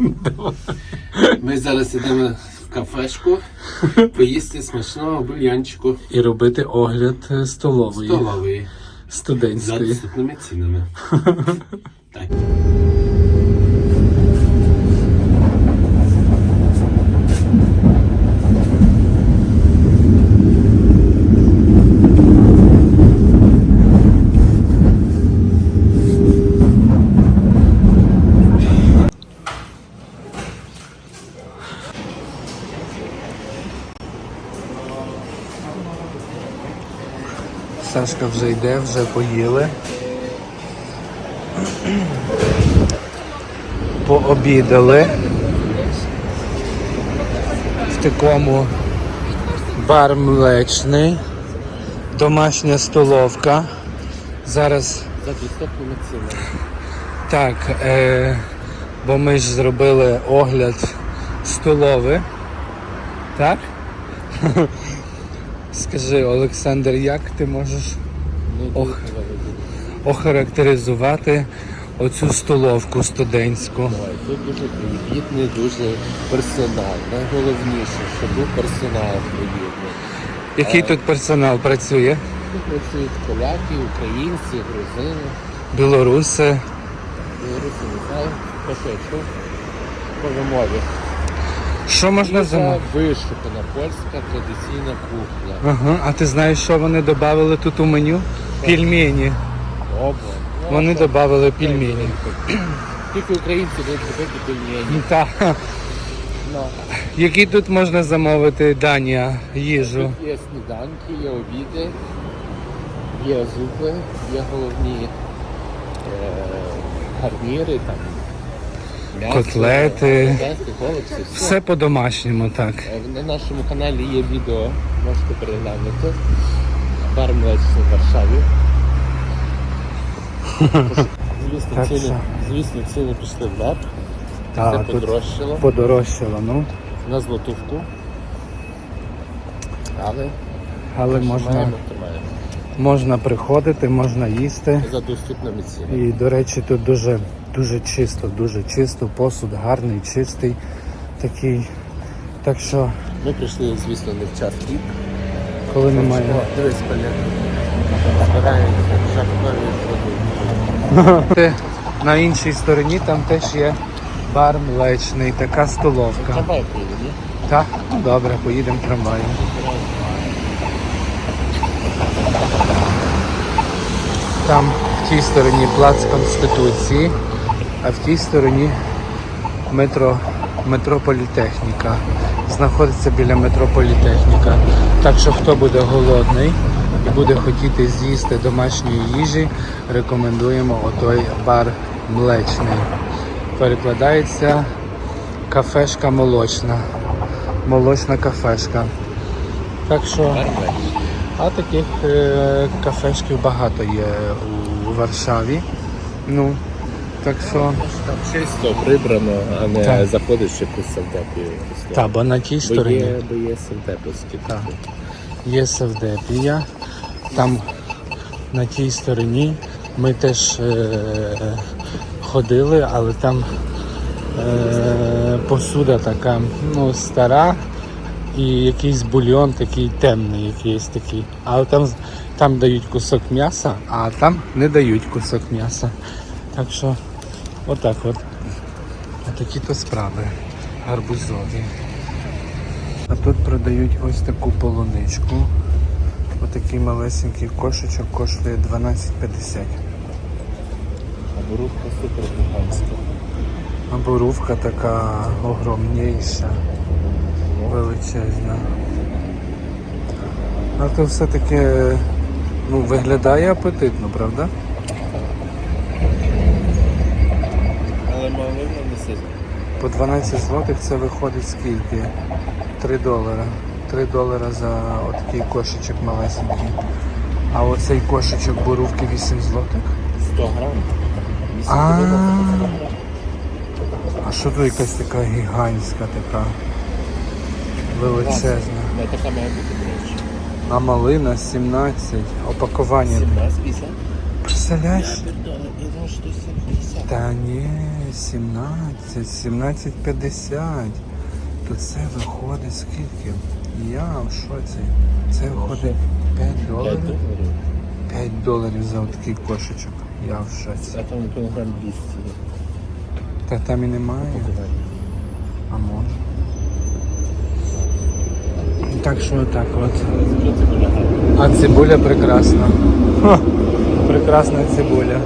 Ми зараз йдемо в кафешку поїсти смачного бульянчику І робити огляд столової. столової, столової за студентської. доступними цінами. Так. Сашка вже йде, вже поїли. Пообідали. В такому бар млечний, домашня столовка. Зараз За доступними цінами. так, е, бо ми ж зробили огляд столови. Так? Скажи, Олександр, як ти можеш Ох. охарактеризувати оцю столовку студентську? Ой, Тут дуже привітний, дуже персонал. Найголовніше, що був персонал привітний. Який тут персонал працює? Тут працюють поляки, українці, грузини, Білоруси. білоруси, не знаю, по що по вимові. Що можна Це замовити? вишукана польська традиційна кухня. Ага, а ти знаєш, що вони додали тут у меню? Пельмені. Оба. Вони додали пельмені. Тільки українці будуть робити пельмені. Так. Ну, Які тут можна замовити Данія їжу? Тут є сніданки, є обіди, є зупи, є головні е, гарніри, там, Котлети. все. По-домашньому, так. Е, На нашому каналі є відео, можете переглянути. Бар млечний в Варшаві. Звісно, ціни, звісно, ціни пішли вверх. Все подорожчало подорожчало, ну. на злотувку. Але Але можна, маємо, маємо. можна приходити, можна їсти. За доступними цінами. І, до речі, тут дуже, дуже чисто, дуже чисто, посуд гарний, чистий такий. Так що, Ми прийшли, звісно, не в час пік. коли немає. Дивись, воду. На іншій стороні там теж є бар млечний, така столовка. Так, ну добре, поїдемо трамваєм. Там в тій стороні плац Конституції, а в тій стороні метро, метро Політехніка. Знаходиться біля метро Політехніка. Так що хто буде голодний і буде хотіти з'їсти домашньої їжі, рекомендуємо отой бар млечний. Перекладається кафешка молочна. Молочна кафешка. Так що, а таких е, кафешків багато є у Варшаві. Ну, так що, Там чисто прибрано, а не Так. заходиш якусь савдепію. якусь. та, бо на тій Бо стороні є, бо є савдепівські. Так. є Севдепія. Там на тій стороні ми теж е, ходили, але там е, посуда така ну, стара і якийсь бульйон такий темний, якийсь такий. Але там, там дають кусок м'яса, а там не дають кусок м'яса. Так що отак от. Отакі то справи гарбузові. А тут продають ось таку полуничку. Отакий малесенький кошечок коштує 12,50. А борубка супер гігантська. А борувка така огромніша, величезна. А то все-таки ну, виглядає апетитно, правда? Але малина не сильно. По 12 злотих це виходить скільки? 3 долара. 3 долара за отакий кошечок малесенький. А оцей кошечок борувки 8 злотих. 100 грам. А. А що тут якась така гігантська така величезна. Така має бути, речі. А малина 17, опакування. 17,50? Представляєш? Ж 170. Та ні. 17, 17,50. То це виходить скільки? Я в шоці. Це виходить 5 доларів. 5 доларів за такий кошечок. Я в шоці. А там кілограм 200. Та там і немає. А може. Так що отак от. А цибуля прекрасна. Ха, прекрасна цибуля.